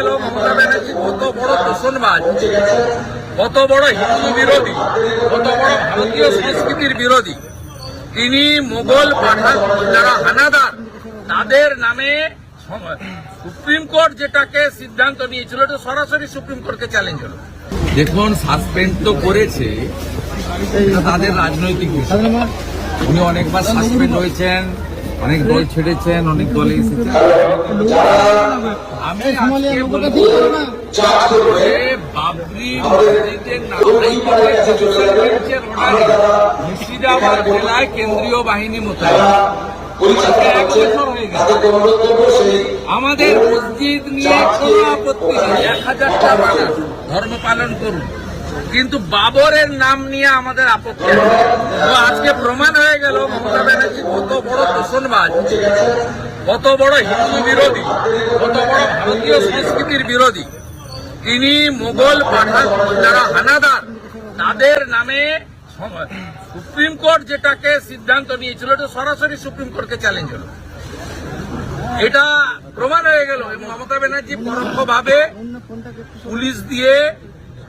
গেল মমতা ব্যানার্জি কত বড় দূষণবাজ কত বড় হিন্দু বিরোধী, কত বড় ভারতীয় সংস্কৃতির বিরোধী। তিনি মোগল পাঠান, যারা হানাদার, তাদের নামে সুপ্রিম কোর্ট যেটাকে সিদ্ধান্ত নিয়েছিল, এটা সরাসরি সুপ্রিম কোর্টকে চ্যালেঞ্জ হলো। দেখুন সাসপেন্ড তো করেছে তাদের রাজনৈতিক বিষয়। উনি অনেকবার সাসপেন্ড হয়েছেন। অনেক দল ছেড়েছেন অনেক দলে এসেছেন। আমি বাবরি মুর্শিদাবাদ জেলায় কেন্দ্রীয় বাহিনী মোতায়েন। আমাদের মসজিদ নিয়ে কোনো আপত্তি নেই এক হাজারটা মানুষ ধর্ম পালন করুন। কিন্তু বাবরের নাম নিয়ে আমাদের আপত্তি আজকে প্রমাণ হয়ে গেল মমতা ব্যানার্জি কত বড় দূষণবাজ কত বড় হিন্দু বিরোধী, কত বড় ভারতীয় সংস্কৃতির বিরোধী। তিনি মোগল পাঠান যারা হানাদার, তাদের নামে সুপ্রিম কোর্ট যেটাকে সিদ্ধান্ত নিয়েছিল, এটা সরাসরি সুপ্রিম কোর্টকে চ্যালেঞ্জ হলো। এটা প্রমাণ হয়ে গেল এবং মমতা ব্যানার্জি পরোক্ষভাবে পুলিশ দিয়ে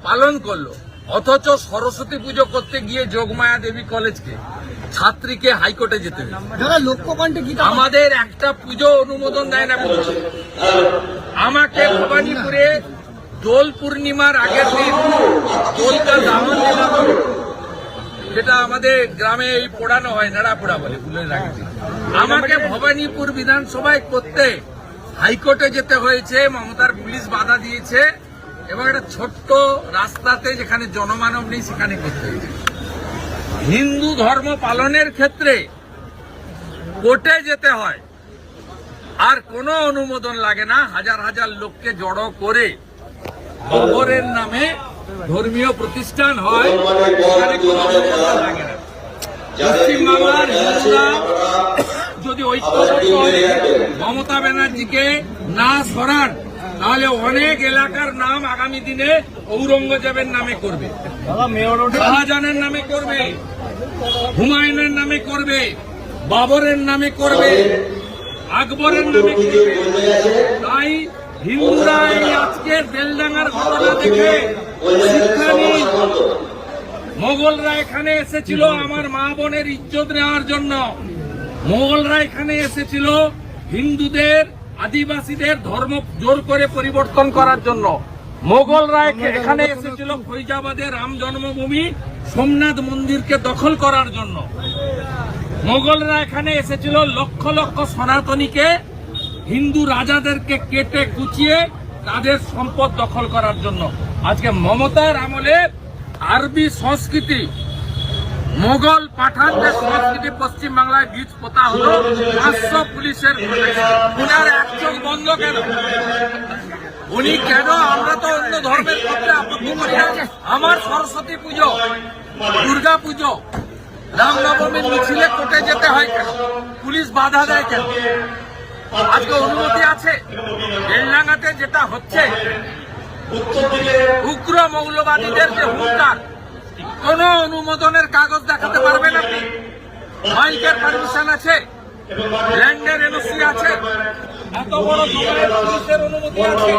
পালন করল। অথচ সরস্বতী পুজো করতে গিয়ে যোগমায়া দেবী কলেজকে ছাত্রীকে হাইকোর্টে যেতে হয়েছে। গীতা আমাদের একটা পুজো অনুমোদন দেয় না বলছে। আমাকে ভবানীপুরে দোল পূর্ণিমার আগের দিন দেওয়া যেটা আমাদের গ্রামে এই পোড়ানো হয় নাড়া পোড়া বলে আমাকে ভবানীপুর বিধানসভায় করতে হাইকোর্টে যেতে হয়েছে মমতার পুলিশ বাধা দিয়েছে এবং একটা ছোট্ট রাস্তাতে যেখানে জনমানব নেই সেখানে করতে হয়েছে। হিন্দু ধর্ম পালনের ক্ষেত্রে কোর্টে যেতে হয়। আর কোনো অনুমোদন লাগে না। হাজার হাজার লোককে জড়ো করে খবরের নামে ধর্মীয় প্রতিষ্ঠান হয়। পশ্চিমবাংলার হিন্দুরা যদি হয়ে, মমতা ব্যানার্জিকে না সরান তাহলে অনেক এলাকার নাম আগামী দিনে ঔরঙ্গজেবের নামে করবে। শাহজাহানের নামে করবে। হুমায়ুনের নামে করবে। বাবরের নামে করবে। আকবরের নামে করবে। তাই হিন্দুরা এই আজকে বেলডাঙ্গার ঘটনা দেখে শিক্ষা মোগলরা এখানে এসেছিল আমার মা বোনের ইজ্জত নেওয়ার জন্য। মোগলরা এখানে এসেছিল হিন্দুদের আদিবাসীদের ধর্ম জোর করে পরিবর্তন করার জন্য মোগলরা এখে- এখানে এসেছিল ফৈজাবাদে রাম জন্মভূমি সোমনাথ মন্দিরকে দখল করার জন্য। মোগলরা এখানে এসেছিল লক্ষ লক্ষ সনাতনীকে হিন্দু রাজাদেরকে কেটে কুচিয়ে তাদের সম্পদ দখল করার জন্য। আজকে মমতার আমলে আরবি সংস্কৃতি মোগল পাঠানদের সংস্কৃতি পশ্চিম বাংলায় বীজ পোতা হলো, পাঁচশো পুলিশের উনার বন্ধ কেন? উনি কেন? আমরা তো অন্য ধর্মের ক্ষেত্রে আপত্তি করি আমার সরস্বতী পুজো, দুর্গা পুজো রামনবমীর মিছিলে কোর্টে যেতে হয় কেন? পুলিশ বাধা দেয় কেন? আজকে অনুমতি আছে? বেলডাঙ্গাতে যেটা হচ্ছে, উগ্র মৌলবাদীদের যে হুঙ্কার কোন অনুমোদনের কাগজ দেখাতে পারবেন আপনি? মাইকের পারমিশন আছে? ল্যান্ডের এনওসি আছে? এত বড় পুলিশের অনুমতি আছে?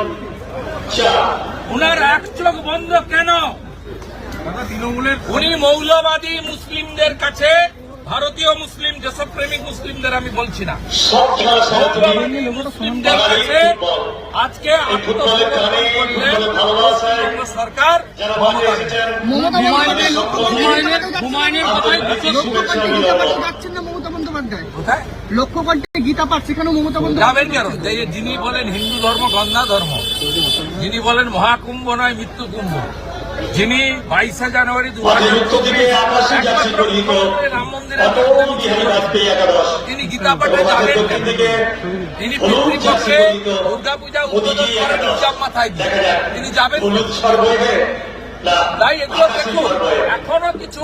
উনার এক চোখ বন্ধ কেন? তৃণমূলের উনি মৌলবাদী মুসলিমদের কাছে ভারতীয় মুসলিম, দেশপ্রেমিক মুসলিমদের আমি বলছি না। মুসলিমদের কাছে আজকে আত্মসমর্পণ করলেন সরকার লক্ষ্য কণ্ঠে গীতা পাঠ যাচ্ছেন না মমতা বন্দ্যোপাধ্যায়? কোথায়? লক্ষ্য কণ্ঠে গীতা পাঠ সেখানেও মমতা বন্দ্যোপাধ্যায় যাবেন কেন যে যিনি বলেন হিন্দু ধর্ম গন্ধা ধর্ম যিনি বলেন মহাকুম্ভ নয় মৃত্যু কুম্ভ যিনি বাইশে জানুয়ারি দু হাজার রাম মন্দিরে তিনি গীতা পাঠে যাবেন তিনি পিতৃপক্ষে দুর্গা উদ্বোধন করেন হিজাব মাথায় তিনি যাবেন তাই এগুলো দেখুন। এখনও কিছু